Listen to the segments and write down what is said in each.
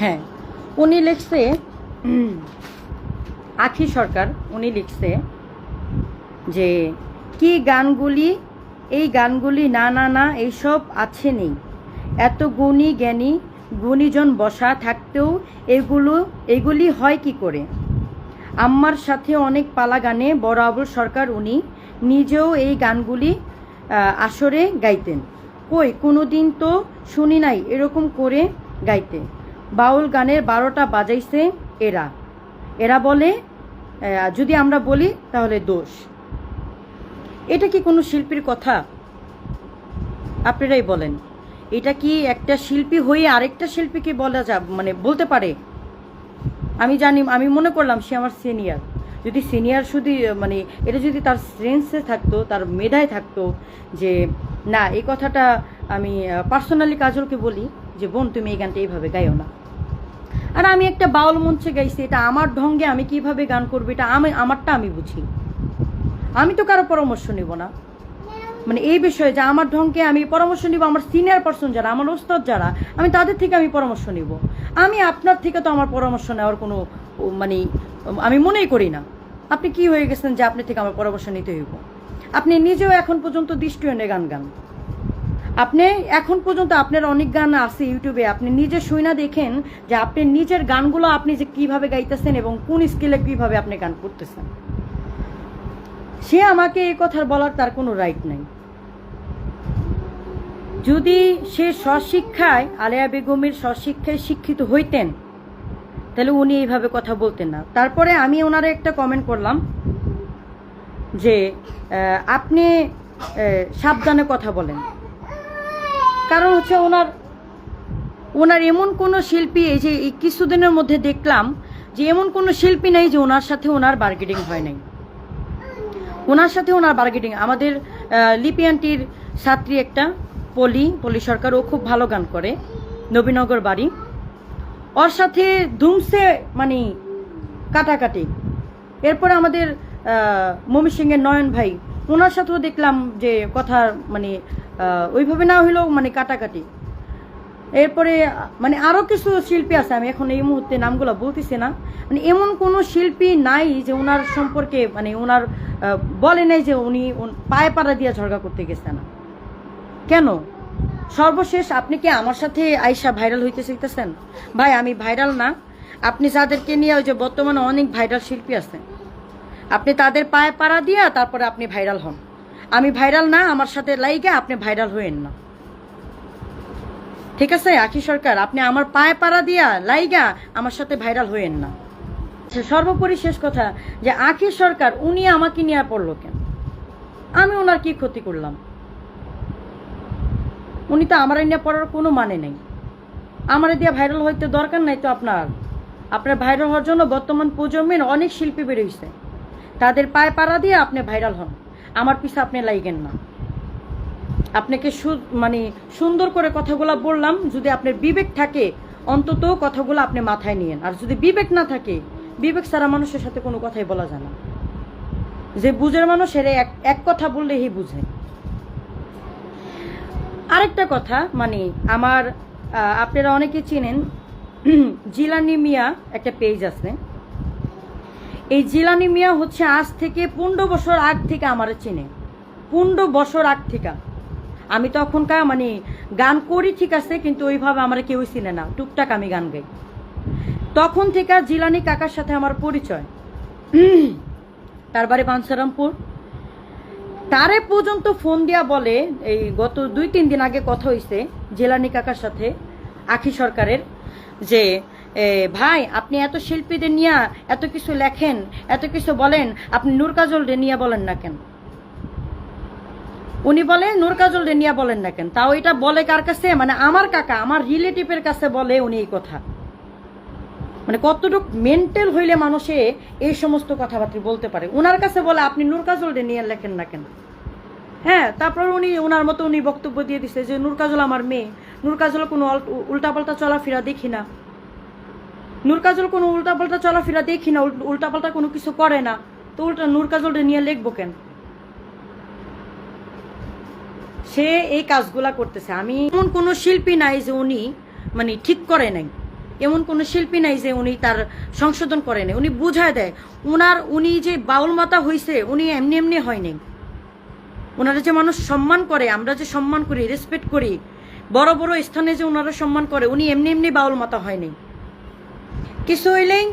হ্যাঁ উনি লিখছে আখি সরকার, উনি লিখছে যে, কি গানগুলি? এই গানগুলি না না না, এইসব আছে নেই। এত গুণী জ্ঞানী গুণীজন বসা থাকতেও এগুলো, এগুলি হয় কি করে? আম্মার সাথে অনেক পালা গানে আবুল সরকার উনি নিজেও এই গানগুলি আসরে গাইতেন। কই কোনো দিন তো শুনি নাই, এরকম করে গাইতে বাউল গানের বারোটা বাজাইছে এরা। এরা বলে যদি আমরা বলি, তাহলে দোষ। এটা কি কোনো শিল্পীর কথা? আপনারাই বলেন। এটা কি একটা শিল্পী হয়ে আরেকটা শিল্পীকে বলা যা মানে বলতে পারে? আমি জানি, আমি মনে করলাম সে আমার সিনিয়র। যদি সিনিয়র শুধু মানে এটা যদি তার সেন্সে থাকতো, তার মেধায় থাকতো যে, না, এই কথাটা আমি পার্সোনালি কাজলকে বলি যে, বোন, তুমি এই গানটা এইভাবে গাইও না। আর আমি একটা বাউল মঞ্চে গাইছি, এটা আমার ঢঙ্গে আমি কীভাবে গান করব, এটা আমি, আমারটা আমি বুঝি। আমি তো কারও পরামর্শ নিব না। মানে এই বিষয়ে যে আমার ঢঙ্গে আমি পরামর্শ নিব, আমার সিনিয়র পার্সন যারা, আমার ওস্তাদ যারা, আমি তাদের থেকে আমি পরামর্শ নিব। আমি আপনার থেকে তো আমার পরামর্শ নেওয়ার কোনো মানে আমি মনেই করি না। আপনি কি হয়ে গেছেন যে আপনি থেকে আমার পরামর্শ নিতে হইব? আপনি নিজেও এখন পর্যন্ত দৃষ্টি এনে গান গান। আপনি এখন পর্যন্ত আপনার অনেক গান আছে ইউটিউবে, আপনি নিজে শুই না দেখেন যে আপনি নিজের গানগুলো আপনি যে কীভাবে গাইতেছেন এবং কোন স্কিলে কীভাবে আপনি গান করতেছেন। সে আমাকে এই কথা বলার তার কোনো রাইট নাই। যদি সে স্বশিক্ষায়, আলেয়া বেগমের স্বশিক্ষায় শিক্ষিত হইতেন, তাহলে উনি এইভাবে কথা বলতেন না। তারপরে আমি ওনারে একটা কমেন্ট করলাম যে আপনি সাবধানে কথা বলেন। কারণ হচ্ছে ওনার ওনার এমন কোনো শিল্পী, এই যে কিছুদিনের মধ্যে দেখলাম যে এমন কোনো শিল্পী নেই যে ওনার সাথে ওনার বার্গেটিং হয় নাই। ওনার সাথে ওনার বার্গেটিং আমাদের লিপি আন্টির ছাত্রী একটা, পলি পলি সরকার, ও খুব ভালো গান করে, নবীনগর বাড়ি। ওর সাথে ধুমসে মানে কাটাকাটি। এরপরে আমাদের মমি সিংয়ের নয়ন ভাই, ওনার সাথেও দেখলাম যে কথা মানে ওইভাবে না হইলেও মানে কাটাকাটি। এরপরে মানে আরও কিছু শিল্পী আছে, আমি এখন এই মুহূর্তে নামগুলো বলতেছি না। মানে এমন কোনো শিল্পী নাই যে ওনার সম্পর্কে মানে ওনার বলে নাই যে উনি পায়ে পাড়া দিয়ে ঝগড়া করতে গেছে না। কেন? সর্বশেষ আপনি কি আমার সাথে আইসা ভাইরাল হইতে শিখতেছেন ভাই, আমি ভাইরাল না। আপনি যাদেরকে নিয়ে ওই যে বর্তমানে অনেক ভাইরাল শিল্পী আছে, আপনি তাদের পায়ে পাড়া দিয়া তারপরে আপনি ভাইরাল হন। আমি ভাইরাল না, আমার সাথে লাইগে, আপনি ভাইরাল হইেন না। ঠিক আছে, আখি সরকার, আপনি আমার পায়ে পাড়া দিয়া লাইগা, আমার সাথে ভাইরাল হইেন না। সর্বোপরি শেষ কথা যে আখি সরকার, উনি আমাকে নিয়ে পড়ল কেন? আমি ওনার কি ক্ষতি করলাম? উনি তো আমার নিয়ে পড়ার কোনো মানে নেই। আমার দিয়ে ভাইরাল হইতে দরকার নাই তো আপনার। আপনার ভাইরাল হওয়ার জন্য বর্তমান প্রজন্মের অনেক শিল্পী বেরোইছে তাদের পায়ে পাড়া দিয়ে আপনি ভাইরাল হন। আমার পিছে আপনি লাইগেন না। আপনাকে মানে সুন্দর করে কথাগুলো বললাম, যদি আপনার বিবেক থাকে, অন্তত কথাগুলো আপনি মাথায় নিয়েন। আর যদি বিবেক না থাকে, বিবেক ছাড়া মানুষের সাথে কোনো কথাই বলা যায় না। যে বুঝের মানুষ এর এক এক কথা বললেই বুঝে। আরেকটা কথা মানে আমার আপনারা অনেকে চিনেন, জিলানি মিয়া একটা পেজ আছে। এই জিলানি মিয়া হচ্ছে আজ থেকে পনেরো বছর আগ থেকে আমার চিনে। পনেরো বছর আগ থেকে। আমি তখনকার মানে গান করি ঠিক আছে, কিন্তু ওইভাবে আমার কেউ চিনে না। টুকটাক আমি গান গাই। তখন থেকে জিলানি কাকার সাথে আমার পরিচয়। তারপরে বাঞ্ছারামপুর তারে পর্যন্ত ফোন দিয়া বলে, এই গত দুই তিন দিন আগে কথা হইছে জেলানি কাকার সাথে আখি সরকারের, যে ভাই, আপনি এত শিল্পীদের নিয়ে এত কিছু লেখেন, এত কিছু বলেন, আপনি নূর কাজল রে নিয়ে বলেন না কেন? উনি বলে, নূর কাজল রে নিয়ে বলেন না কেন? তাও এটা বলে কার কাছে? মানে আমার কাকা, আমার রিলেটিভের কাছে বলে উনি এই কথা। মানে কতটুকু মেন্টাল হইলে মানুষে এই সমস্ত কথাবার্তা বলতে পারে? ওনার কাছে বলে, আপনি নূর কাজল রে নিয়ে লেখেন না কেন? হ্যাঁ তারপর উনি ওনার মতো উনি বক্তব্য দিয়ে দিছে যে, নূর কাজল আমার মেয়ে। নূর কাজল কোনো উল্টাপাল্টা চলাফেরা দেখি না। নূর কাজল কোনো উল্টাপাল্টা চলাফেরা দেখি না, উল- উল্টাপাল্টা কোনো কিছু করে না। তো উল্টা নূর কাজল রে নিয়ে লিখব কেন? সে এই কাজগুলা করতেছে। আমি এমন কোনো শিল্পী নাই যে উনি মানে ঠিক করে নাই। এমন কোনো শিল্পী নাই যে উনি তার সংশোধন করেনি উনি বুঝায় দেয়, উনার, উনি যে বাউল মাতা হইছে, উনি এমনি এমনি হয় নাই। ওনারা যে মানুষ সম্মান করে, আমরা যে সম্মান করি রেসপেক্ট করি, বড় বড় স্থানে যে ওনারা সম্মান করে, উনি এমনি এমনি বাউল মাতা হয়নি কিছু হইলেই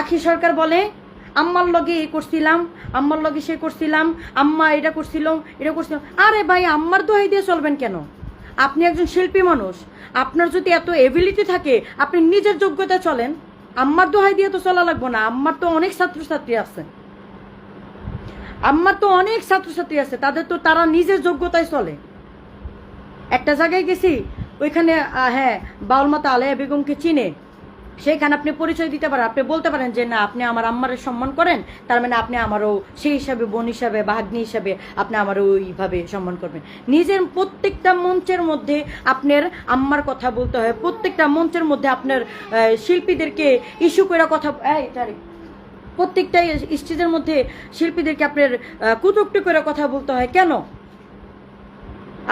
আখি সরকার বলে, আম্মার লগে এই করছিলাম, আম্মার লগে সে করছিলাম, আম্মা এটা করছিল, এটা করছিলাম আরে ভাই, আম্মার দোহাই দিয়ে চলবেন কেন? আপনি একজন শিল্পী মানুষ, আপনার যদি এত এবিলিটি থাকে, আপনি নিজের যোগ্যতা চলেন। আম্মার দোহাই দিয়ে তো চলা লাগবো না, আম্মার তো অনেক ছাত্রছাত্রী আছে। আমার তো অনেক ছাত্রছাত্রী আছে, তাদের তো তারা নিজের যোগ্যতায় চলে। একটা জায়গায় গেছি, ওইখানে হ্যাঁ বাউল মাতা আলেয়া বেগমকে চিনে। সেইখানে আপনি পরিচয় দিতে পারেন, আপনি বলতে পারেন যে, না, আপনি আমার আম্মারের সম্মান করেন, তার মানে আপনি আমারও সেই হিসাবে, বোন হিসাবে ভাগ্নি হিসাবে আপনি আমারও ওইভাবে সম্মান করবেন নিজের প্রত্যেকটা মঞ্চের মধ্যে আপনার আম্মার কথা বলতে হয়, প্রত্যেকটা মঞ্চের মধ্যে আপনার শিল্পীদেরকে ইস্যু করে কথা। প্রত্যেকটা স্টেজের মধ্যে শিল্পীদেরকে আপনার কুটুক্তি করে কথা বলতে হয় কেন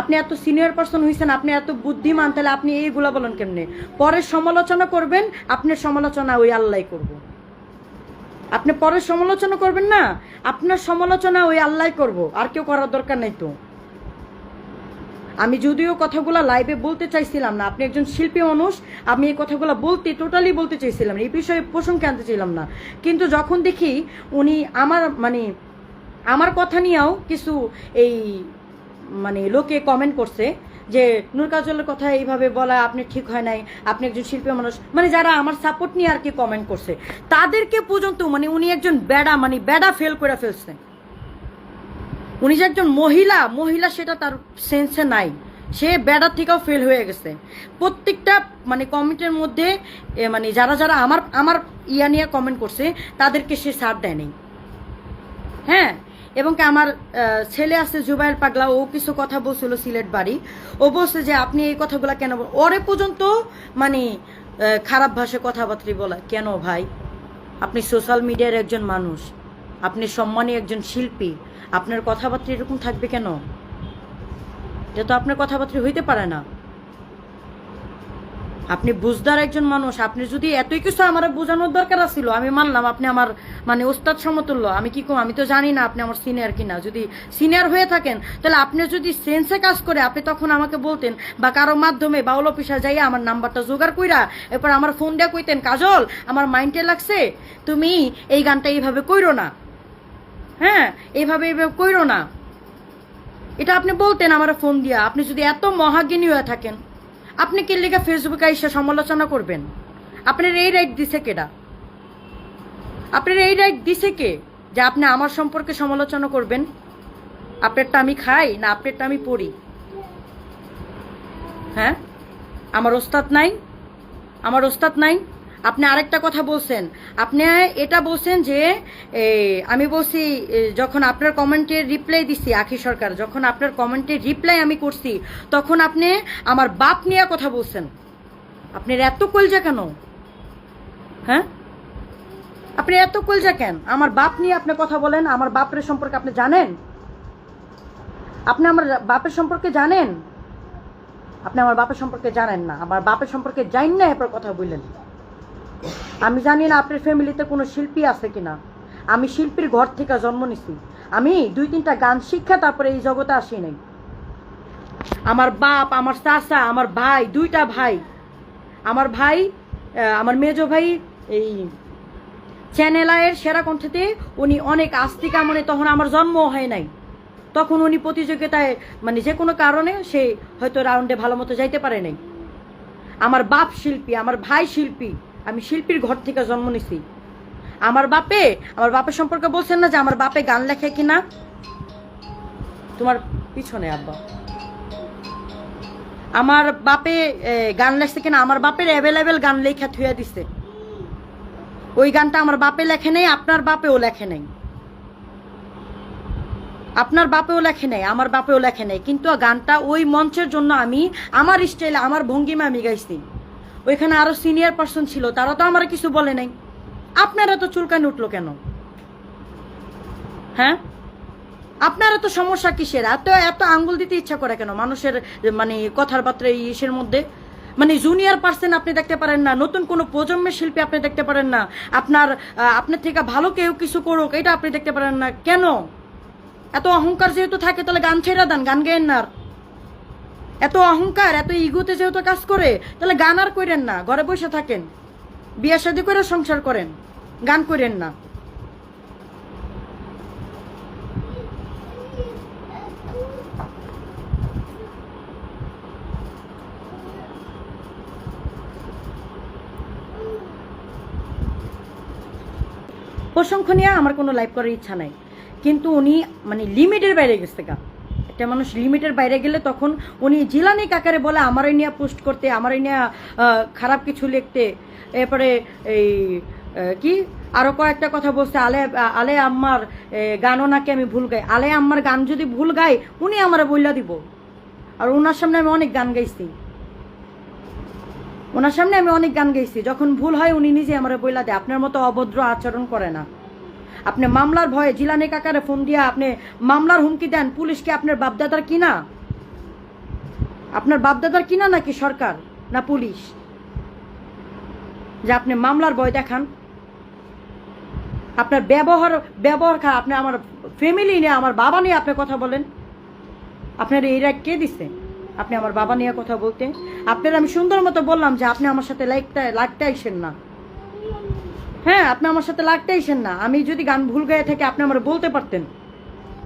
আপনি এত সিনিয়র পার্সন হয়েছেন আপনি এত বুদ্ধিমান, তাহলে আপনি এইগুলা বলেন কেমনে? পরে সমালোচনা করবেন আপনার সমালোচনা ওই আল্লাহ করব। আপনি পরে সমালোচনা করবেন না, আপনার সমালোচনা ওই আল্লাহ করব, আর কেউ করার দরকার নেই তো। আমি যদিও কথাগুলো লাইভে বলতে চাইছিলাম না, আপনি একজন শিল্পী মানুষ, আমি এই কথাগুলো বলতে টোটালি বলতে চাইছিলাম এই বিষয়ে প্রসঙ্গে আনতে চাইলাম না। কিন্তু যখন দেখি উনি আমার মানে আমার কথা নিয়েও কিছু এই মানে লোকে কমেন্ট করছে যে, নূর কাজলের কথা এইভাবে বলা আপনি ঠিক হয় নাই, আপনি একজন শিল্পী মানুষ। মানে যারা আমার সাপোর্ট নিয়ে আর কি কমেন্ট করছে, তাদেরকে পর্যন্ত মানে উনি একজন বেড়া মানে বেড়া ফেল করে ফেলছেন উনি যে একজন মহিলা মহিলা সেটা তার সেন্সে নাই। সে ব্যাডার থেকেও ফেল হয়ে গেছে। প্রত্যেকটা মানে কমেন্টের মধ্যে মানে যারা যারা আমার আমার ইয়া নিয়ে কমেন্ট করছে, তাদেরকে সে সাথ দেয়নি। হ্যাঁ? এবং আমার ছেলে আছে জুবাইর পাগলা, ও কিছু কথা বলছিল সিলেট বাড়ি। ও বলছে যে, আপনি এই কথাগুলো কেন ওরে পর্যন্ত মানে খারাপ ভাষায় কথাবার্তা বলা, কেন ভাই? আপনি সোশ্যাল মিডিয়ার একজন মানুষ। আপনি সম্মানী একজন শিল্পী। আপনার কথাবার্তা এরকম থাকবে কেন? এটা তো আপনার কথাবার্তা হইতে পারে না। আপনি বুঝদার একজন মানুষ, আপনি যদি এতই কিছু আমার বোঝানোর দরকার ছিল আমি মানলাম আপনি আমার মানে ওস্তাদ সমতুল্য, আমি কি কম, আমি তো জানি না আপনি আমার সিনিয়র কিনা। যদি সিনিয়র হয়ে থাকেন, তাহলে আপনি যদি সেন্সে কাজ করে, আপনি তখন আমাকে বলতেন, বা কারও মাধ্যমে বাউল অফিসার যাইয়া আমার নাম্বারটা জোগাড় কইরা, এরপর আমার ফোন দেয়া কইতেন, কাজল, আমার মাইন্ডে লাগছে, তুমি এই গানটা এইভাবে কইরো না। হ্যাঁ এইভাবে এইভাবে কইরো না। এটা আপনি বলতেন আমার ফোন দিয়া, আপনি যদি এত মহাজ্ঞানী হয়ে থাকেন। আপনি কে লিখে ফেসবুকে এসে সমালোচনা করবেন? আপনার এই রাইট দিছে কেডা আপনার এই রাইট দিছে কে যে আপনি আমার সম্পর্কে সমালোচনা করবেন? আপনারটা আমি খাই না আপনারটা আমি পড়ি? হ্যাঁ? আমার ওস্তাদ নাই? আমার ওস্তাদ নাই? আপনি আরেকটা কথা বলছেন। আপনি এটা বলছেন যে আমি বলছি যখন আপনার কমেন্টের রিপ্লাই দিছি আখি সরকার, যখন আপনার কমেন্টের রিপ্লাই আমি করছি, তখন আপনি আমার বাপ নিয়ে কথা বলছেন। আপনার এত কলজা কেন? হ্যাঁ? আপনি এত কলজা কেন? আমার বাপ নিয়ে আপনি কথা বলেন, আমার বাপের সম্পর্কে আপনি জানেন? আপনি আমার বাপের সম্পর্কে জানেন? আপনি আমার বাপের সম্পর্কে জানেন না। আমার বাপের সম্পর্কে জানেন না, এরপর কথা বললেন। আমি জানি না আপনার ফ্যামিলিতে কোনো শিল্পী আছে কিনা। আমি শিল্পীর ঘর থেকে জন্ম নিছি। আমি দুই তিনটা গান শিক্ষা তারপরে এই জগতে আসি নাই। আমার বাপ, আমার চাচা, আমার ভাই, দুইটা ভাই। আমার ভাই আমার মেজো ভাই, এই চ্যানেল আয়ের সেরা কণ্ঠেতে উনি অনেক আস্তিকা মানে তখন আমার জন্ম হয় নাই। তখন উনি প্রতিযোগিতায় মানে যে কোনো কারণে সে হয়তো রাউন্ডে ভালো মতো যাইতে পারে নাই। আমার বাপ শিল্পী, আমার ভাই শিল্পী। আমি শিল্পীর ঘর থেকে জন্ম নিছি। আমার বাপে, আমার বাপের সম্পর্কে বলছেন না যে আমার বাপে গান লেখে কিনা তোমার পিছনে, আব্বা। আমার বাপে গান লেখছে কিনা? আমার বাপের অ্যাভেলেবেল গান লেখা থুয়া দিছে। ওই গানটা আমার বাপে লেখে নেই, আপনার বাপেও লেখে নেই। আপনার বাপেও লেখে নেই, আমার বাপেও লেখে নেই। কিন্তু গানটা ওই মঞ্চের জন্য আমি, আমার স্টাইলে আমার ভঙ্গিমা আমি গাইছি ওইখানে আরও সিনিয়র পার্সন ছিল, তারা তো আমার কিছু বলে নাই। আপনারা তো চুলকানি উঠল কেন? হ্যাঁ? আপনারা তো সমস্যা কিসের? এত এত আঙ্গুল দিতে ইচ্ছা করে কেন মানুষের মানে কথার বার্তা ইসের মধ্যে? মানে জুনিয়র পার্সন আপনি দেখতে পারেন না, নতুন কোনো প্রজন্মের শিল্পী আপনি দেখতে পারেন না। আপনার আপনার থেকে ভালো কেউ কিছু করুক, এটা আপনি দেখতে পারেন না। কেন? এত অহংকার যেহেতু থাকে, তাহলে গান ছেড়ে দেন, গান গেয়েন না আর। এত অহংকার, এত ইগোতে যেহেতু কাজ করে, তাহলে গান আর করেন না, ঘরে বসে থাকেন। বিয়ে শাদি করে সংসার করেন, গান করেন না। প্রশংসা নিয়ে আমার কোনো লাইভ করার ইচ্ছা নাই। কিন্তু উনি মানে লিমিটের বাইরে গেছে গা। একটা মানুষ লিমিটের বাইরে গেলে তখন উনি জিলানি কাকারে বলে আমারই নিয়ে পোস্ট করতে আমারই নিয়ে খারাপ কিছু লিখতে। এরপরে এই কি? আরও কয়েকটা কথা বলছে, আলে আলে আম্মার গানও নাকি আমি ভুল গাই। আলে আম্মার গান যদি ভুল গাই, উনি আমার বইলা দিব। আর ওনার সামনে আমি অনেক গান গাইছি। ওনার সামনে আমি অনেক গান গাইছি। যখন ভুল হয়, উনি নিজে আমার বইলা দেয়। আপনার মতো অভদ্র আচরণ করে না। আপনি মামলার ভয়ে জিলানি কাকারে ফোন দিয়া আপনি মামলার হুমকি দেন, পুলিশকে আপনার বাপদাদার কিনা? আপনার বাপদাদার কিনা নাকি সরকার না পুলিশ? যে আপনি মামলার ভয় দেখান। আপনার ব্যবহার ব্যবহার খারাপ, আপনি আমার ফ্যামিলি নিয়ে, আমার বাবা নিয়ে আপনি কথা বলেন। আপনার এই রাইট কে দিছে? আপনি আমার বাবা নিয়ে কথা বলতে? আপনার আমি সুন্দর মতো বললাম যে আপনি আমার সাথে লাইকটা লাগতে আইসেন না। হ্যাঁ আপনি আমার সাথে লাগতে আইসেন না। আমি যদি গান ভুল গায়ে থেকে, আপনি আমার বলতে পারতেন।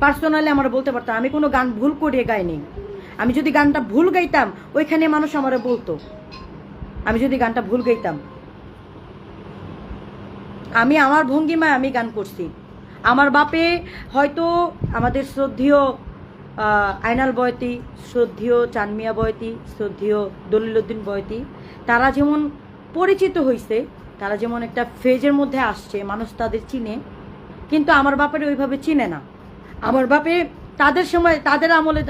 পার্সোনালি আমার বলতে পারতাম। আমি কোনো গান ভুল করে গাইনি। আমি যদি গানটা ভুল গাইতাম, ওইখানে মানুষ আমারে বলতো। আমি যদি গানটা ভুল গাইতাম। আমি আমার ভঙ্গিমায় আমি গান করছি। আমার বাপে হয়তো আমাদের শ্রদ্ধেয় আইনাল বয়তি, শ্রদ্ধেয় চানমিয়া বয়তি, শ্রদ্ধেয় দলিলুদ্দিন বয়তি, তারা যেমন পরিচিত হয়েছে তারা যেমন একটা ফেজের মধ্যে আসছে, মানুষ তাদের চিনে, কিন্তু আমার বাপের ওইভাবে চিনে না। আমার বাপে তাদের সময়, তাদের আমলে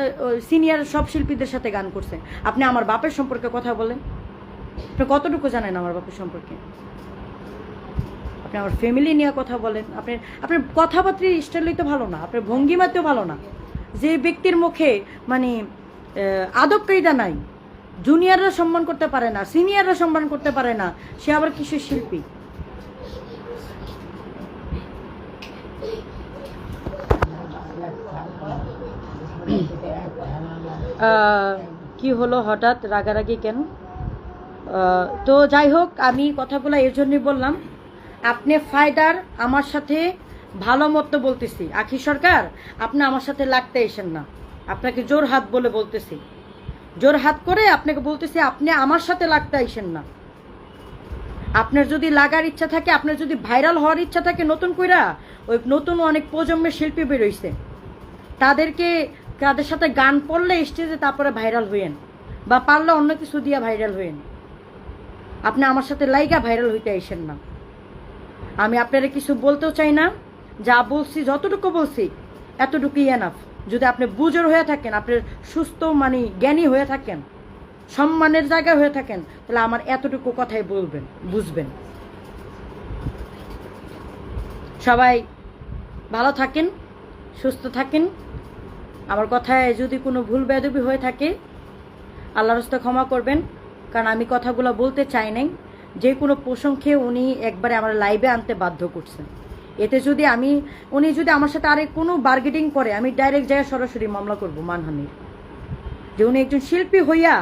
সিনিয়র সব শিল্পীদের সাথে গান করছে। আপনি আমার বাপের সম্পর্কে কথা বলেন। আপনি কতটুকু জানেন আমার বাপের সম্পর্কে? আপনি আমার ফ্যামিলি নিয়ে কথা বলেন। আপনি আপনার কথাবার্তার স্টাইলই তো ভালো না, আপনার ভঙ্গিমাতেও ভালো না। যে ব্যক্তির মুখে মানে আদব কায়দা নাই জুনিয়ররা সম্মান করতে পারে না, সিনিয়ররা সম্মান করতে পারে না, সে আবার কিসের শিল্পী? কি হলো হঠাৎ রাগারাগি কেন? তো যাই হোক, আমি কথাগুলো এর জন্যই বললাম। আপনি ফায়দার আমার সাথে ভালো মতো বলতেছি। আখি সরকার, আপনি আমার সাথে লাগতে এসেন না। আপনাকে জোর হাত বলে বলতেছি। জোর হাত করে আপনাকে বলতেছি, আপনি আমার সাথে লাগতে আইসেন না। আপনার যদি লাগার ইচ্ছা থাকে, আপনার যদি ভাইরাল হওয়ার ইচ্ছা থাকে নতুন কইরা, ওই নতুন অনেক প্রজন্মের শিল্পী বেরোইছে তাদেরকে, তাদের সাথে গান পড়লে স্টেজে তারপরে ভাইরাল হইয়েন, বা পারলে অন্য কিছু দিয়া ভাইরাল হইয়েন। আপনি আমার সাথে লাইগা ভাইরাল হইতে আইসেন না। আমি আপনারা কিছু বলতেও চাই না, যা বলছি, যতটুকু বলছি, এতটুকুই এনাফ যদি আপনি বুজোর হয়ে থাকেন আপনার সুস্থ মানে জ্ঞানী হয়ে থাকেন, সম্মানের জায়গায় হয়ে থাকেন, তাহলে আমার এতটুকু কথাই বলবেন, বুঝবেন। সবাই ভালো থাকেন, সুস্থ থাকেন। আমার কথায় যদি কোনো ভুল বেদবি হয়ে থাকে, আল্লাহর হস্তে ক্ষমা করবেন, কারণ আমি কথাগুলো বলতে চাই নাই। যে কোনো প্রসঙ্গে উনি একবারে আমার লাইভে আনতে বাধ্য করছেন। এতে যদি আমি, উনি যদি আমার সাথে আরেক কোনো বার্গেটিং করে, আমি ডাইরেক্ট জায়গায় সরাসরি মামলা করব মানহানির। যে উনি একজন শিল্পী হইয়া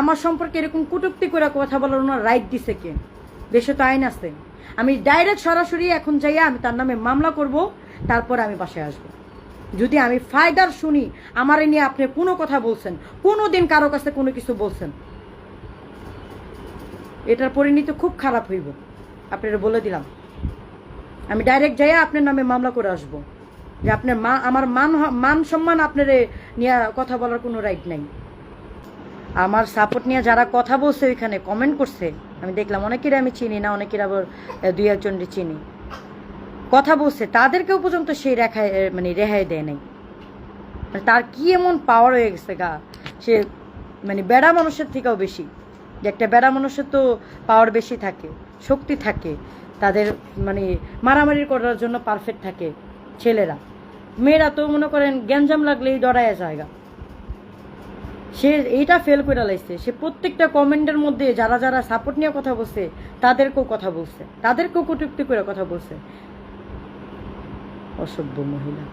আমার সম্পর্কে এরকম কুটুক্তি করে কথা বলার ওনার রাইট দিছে কে? দেশে তো আইন আছে। আমি ডাইরেক্ট সরাসরি এখন যাইয়া আমি তার নামে মামলা করব, তারপর আমি বাসায় আসব। যদি আমি ফায়দার শুনি, আমার নিয়ে আপনি কোনো কথা বলছেন কোনো দিন কারও কাছে কোনো কিছু বলছেন, এটার পরিণতি খুব খারাপ হইব। আপনারা বলে দিলাম। আমি ডাইরেক্ট যাইয়া আপনার নামে মামলা করে আসব। যে আপনার মা, আমার মান মান সম্মান আপনার নিয়ে কথা বলার কোনো রাইট নাই। আমার সাপোর্ট নিয়ে যারা কথা বলছে ওইখানে কমেন্ট করছে। আমি দেখলাম অনেকের আমি চিনি না, অনেকের আবার দুই একজনকে চিনি। কথা বলছে তাদেরকেও পর্যন্ত সেই রেখায় মানে রেহাই দেয় নাই। মানে তার কি এমন পাওয়ার হয়ে গেছে গা? সে মানে বেড়া মানুষের থেকেও বেশি। যে একটা বেড়া মানুষের তো পাওয়ার বেশি থাকে, শক্তি থাকে। তাদের মানে মারামারি করার জন্য পারফেক্ট থাকে ছেলেরা। মেয়েরা তো মনে করেন গ্যাঞ্জাম লাগলেই ডরায় জায়গা সে এইটা ফেল করে লাগছে সে প্রত্যেকটা কমেন্টের মধ্যে যারা যারা সাপোর্ট নিয়ে কথা বলছে, তাদেরকেও কথা বলছে। তাদেরকেও কটুক্তি করে কথা বলছে। অসভ্য মহিলা।